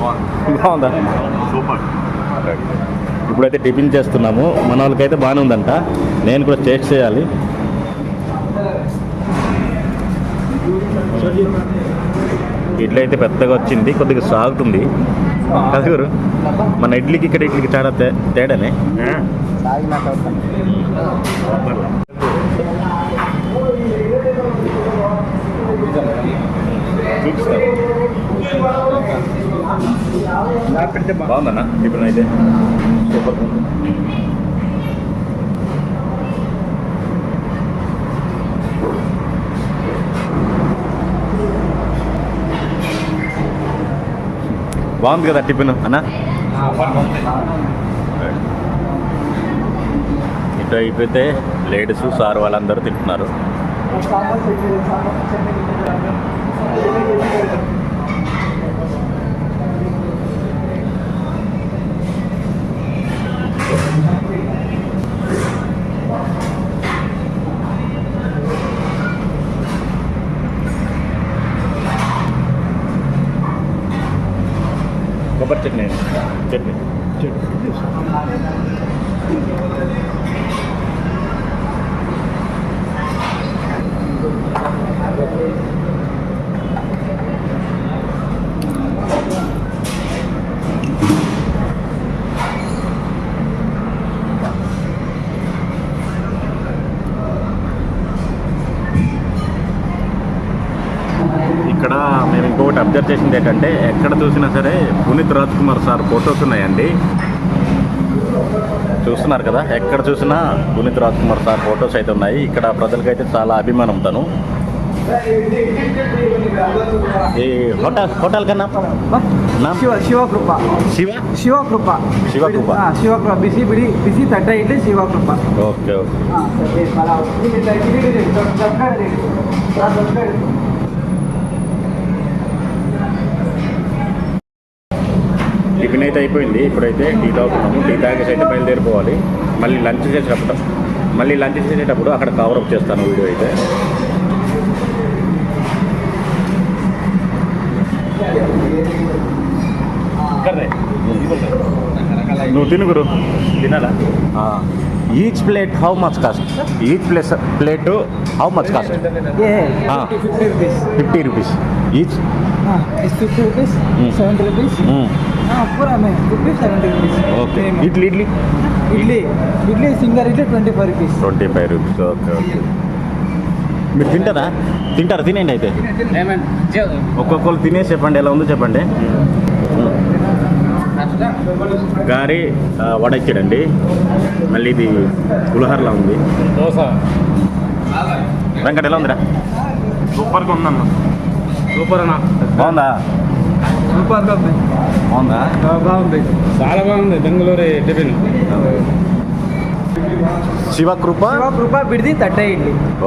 బాగుందా. సూపర్. ఇప్పుడైతే టిఫిన్ చేస్తున్నాము. మన వాళ్ళకైతే బాగానే ఉందంట. నేను కూడా టేస్ట్ చేయాలి. ఇడ్లీ అయితే పెద్దగా వచ్చింది. కొద్దిగా సాగుతుంది కదా గురు మన ఇడ్లీకి ఇక్కడ ఇడ్లీకి చాలా తే- తేడానే బాగుందన్న టిఫిన్ అయితే సూపర్ బాగుంది కదా టిఫిన్ అన్న ఇటు అయిపోతే లేడీస్ సార్ వాళ్ళందరూ తింటున్నారు కొబ్బరి చట్నీ చట్నీ ఇక్కడ మేము వచ్చేసింది ఏంటంటే ఎక్కడ చూసినా సరే పునీత్ రాజ్ కుమార్ సార్ ఫొటోస్ ఉన్నాయండి చూస్తున్నారు కదా ఎక్కడ చూసినా పునీత్ రాజ్ కుమార్ సార్ ఫొటోస్ అయితే ఉన్నాయి ఇక్కడ ప్రజలకైతే చాలా అభిమానం తను ఈ హోటల్ హోటల్ కన్నా శివ శివకృప శివ శివకృప శివకృప శివకృప బిసి బిడి బిసి తట్ట అయితే శివకృప ఓకే ఓకే టిఫిన్ అయితే అయిపోయింది. ఇప్పుడైతే టీ తాగుతున్నాము. టీ తాగేసి అయితే బయలుదేరిపోవాలి. మళ్ళీ లంచ్ చేసేటప్పుడు మళ్ళీ లంచ్ చేసేటప్పుడు అక్కడ కవర్ అప్ చేస్తాను వీడియో అయితే. నువ్వు తిను గురు. తినాలా? Each plate how much cost each place plate how much cost fifty rupees each fifty rupees seventy rupees okay. Idli idli idli? Idli single idli twenty five rupees twenty five rupees okay okay. మీరు తింటారా? తింటారా? తినేయండి అయితే. ఒక్కొక్కరు తినే చెప్పండి ఎలా ఉందో చెప్పండి. గారి వడ ఇచ్చాడండి. మళ్ళీ ఇది పులిహోరలా ఉంది. వెంకట ఎలా ఉందిరా? సూపర్గా ఉందన్న. సూపర్ అన్న. బాగుందా? సూపర్గా ఉంది బాగుందా బాగుంది. చాలా బాగుంది. Bengaluru tiffin. Shivakrupa? Shivakrupa Bidadi తట్టే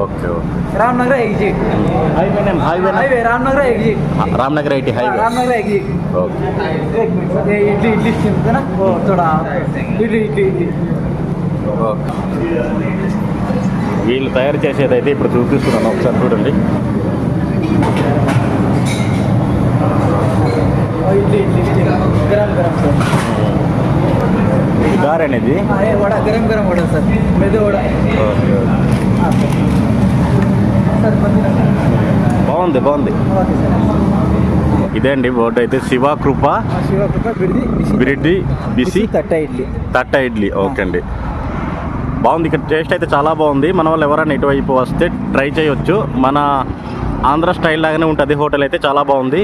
okay okay. Ramnagar exit. Highway Ramnagar exit. Ramnagar IT highway. Ramnagar exit. Okay. Idli idli ఓ చూడా. ఇడ్లీ ఇడ్లీ ఇడ్లీ. ఓకే. వీళ్ళు తయారు చేసేదైతే ఇప్పుడు చూపిస్తున్నాను. ఒకసారి చూడండి. గార్ అనేది? గరం గరం వడ సార్. మెదు వడ. బాగుంది బాగుంది. ఇదే అండి బోర్డు అయితే శివ కృప బిరిడ్డి బిసి తట్ట. ఇడ్లీ. తట్ట ఇడ్లీ. ఓకే అండి. బాగుంది ఇక్కడ టేస్ట్ అయితే చాలా బాగుంది. మన వాళ్ళు ఎవరైనా ఇటువైపు వస్తే ట్రై చేయొచ్చు. మన ఆంధ్ర స్టైల్ లాగానే ఉంటుంది హోటల్ అయితే చాలా బాగుంది.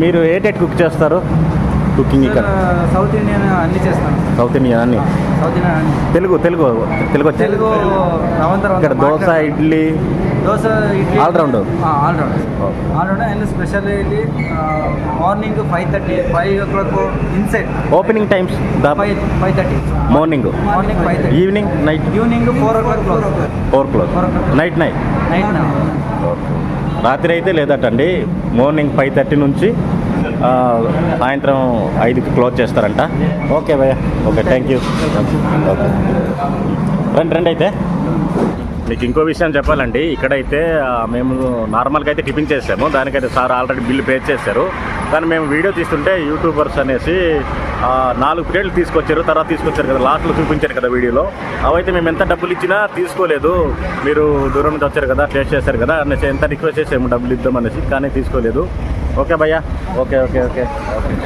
మీరు ఏ టైట్ కుక్ చేస్తారు? కుకింగ్ ఇక్కడ. సౌత్ ఇండియన్ అన్ని చేస్తాను. సౌత్ ఇండియన్ అన్ని. సౌత్ ఇండియన్ అన్ని. తెలుగు తెలుగు తెలుగు తెలుగు ఇక్కడ dosa idli. Dosa idli. All round all round all round and special idli morning five thirty five o'clock inside opening times five five thirty. Morning morning five thirty. Evening night evening four o'clock four o'clock four o'clock night night night రాత్రి అయితే లేదటండి. Morning five thirty నుంచి సాయంత్రం ఐదుకి close చేస్తారంట. Okay భయ్య. Okay thank you okay రండి రండి అయితే. మీకు ఇంకో విషయం చెప్పాలండి. ఇక్కడైతే మేము నార్మల్గా అయితే టిఫిన్ చేసాము దానికైతే సార్ ఆల్రెడీ బిల్లు పే చేశారు. కానీ మేము వీడియో తీస్తుంటే యూట్యూబర్స్ అనేసి నాలుగు ప్లేట్లు తీసుకొచ్చారు. తర్వాత తీసుకొచ్చారు కదా లాస్ట్లో చూపించారు కదా వీడియోలో. అవైతే మేము ఎంత డబ్బులు ఇచ్చినా తీసుకోలేదు. మీరు దూరం నుంచి వచ్చారు కదా టేస్ట్ చేశారు కదా అనేసి ఎంత రిక్వెస్ట్ చేసాము డబ్బులు ఇద్దాం అనేసి కానీ తీసుకోలేదు. ఓకే భయ్యా. Okay okay okay okay.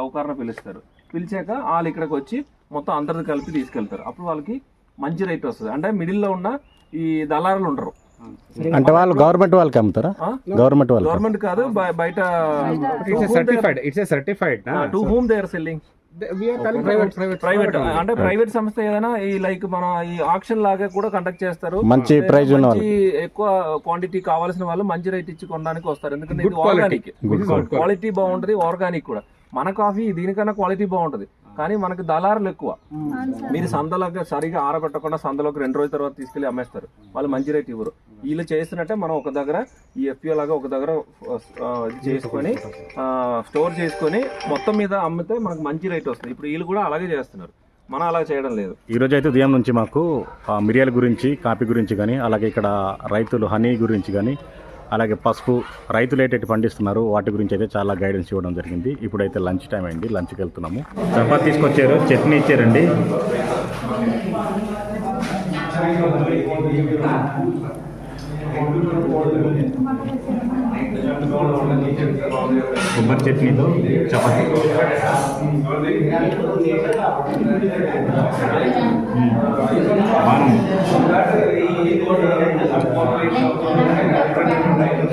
సౌకర్యం పిలుస్తారు పిలిచాక వాళ్ళు ఇక్కడికి వచ్చి మొత్తం అందరిని కలిపి తీసుకెళ్తారు అప్పుడు వాళ్ళకి మంచి రేట్ వస్తుంది అంటే మిడిల్లో ఉన్న ఈ దళారులు ఉండరు అంటే వాళ్ళు గవర్నమెంట్ వాళ్ళకి అమ్ముతారా? గవర్నమెంట్ వాళ్ళకి గవర్నమెంట్ కాదు బయ- బయట It's a certified. It's a certified. na? To whom they are selling We are calling private. Private. Private అంటే ప్రైవేట్ సంస్థ ఏదైనా ఈ లైక్ మన ఈ ఆక్షన్ లాగా కూడా కండక్ట్ చేస్తారు మంచి ప్రైజ్ ఉన్న ఎక్కువ క్వాంటిటీ కావాల్సిన వాళ్ళు మంచి రేట్ ఇచ్చి కొనడానికి వస్తారు ఎందుకంటే Good ఇది quality. ఆర్గానిక్. క్వాలిటీ బాగుంటది ఆర్గానిక్ కూడా మన కాఫీ దీనికన్నా క్వాలిటీ బాగుంటది. కానీ మనకి దళారులు ఎక్కువ. మీరు సందలోకి సరిగా ఆరబెట్టకుండా సందలోకి రెండు రోజుల తర్వాత తీసుకెళ్ళి అమ్మేస్తారు. వాళ్ళు మంచి రేట్ ఇవ్వరు. వీళ్ళు చేస్తున్నట్టే మనం ఒక దగ్గర ఈ ఎఫ్పిఓ లాగా ఒక దగ్గర చేసుకొని స్టోర్ చేసుకొని మొత్తం మీద అమ్మితే మనకు మంచి రేట్ వస్తుంది. ఇప్పుడు వీళ్ళు కూడా అలాగే చేస్తున్నారు. మనం అలా చేయడం లేదు. ఈ రోజు అయితే ఉదయం నుంచి మాకు మిరియాల గురించి కాఫీ గురించి కానీ అలాగే ఇక్కడ రైతులు హనీ గురించి కానీ అలాగే పసుపు రైతులు ఏటైతే పండిస్తున్నారు వాటి గురించి అయితే చాలా గైడెన్స్ ఇవ్వడం జరిగింది. ఇప్పుడైతే లంచ్ టైం అయింది. లంచ్కి వెళ్తున్నాము. చపాతీ తీసుకొచ్చారు. చట్నీ ఇచ్చారండి. కొబ్బరి చట్నీతో చపాతి. బాగుంది.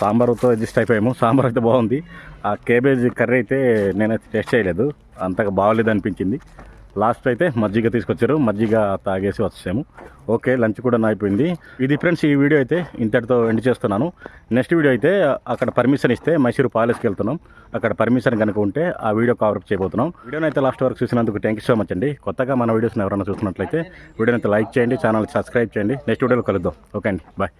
సాంబార్తో అడ్జస్ట్ అయిపోయాము. సాంబార్ అయితే బాగుంది. ఆ కేబేజ్ కర్రీ అయితే నేనైతే టేస్ట్ చేయలేదు. అంతగా బాగలేదు అనిపించింది. లాస్ట్ అయితే మజ్జిగ తీసుకొచ్చారు. మజ్జిగ తాగేసి వచ్చాము ఓకే లంచ్ కూడా అయిపోయింది. ఇది ఫ్రెండ్స్ ఈ వీడియో అయితే ఇంతటితో ఎండ్ చేస్తున్నాను. నెక్స్ట్ వీడియో అయితే అక్కడ పర్మిషన్ ఇస్తే మైసూరు ప్యాలెస్కి వెళ్తున్నాం. అక్కడ పర్మిషన్ కనుక ఉంటే ఆ వీడియో కవర్ చేయబోతున్నాం. వీడియోని అయితే లాస్ట్ వరకు చూసినందుకు థ్యాంక్ యూ సో మచ్ అండి. కొత్తగా మన వీడియోస్ని ఎవరైనా చూసినట్లయితే వీడియోని అయితే లైక్ చేయండి ఛానల్ సబ్స్క్రైబ్ చేయండి. నెక్స్ట్ వీడియోలో కలుద్దాం. ఓకే అండి. బాయ్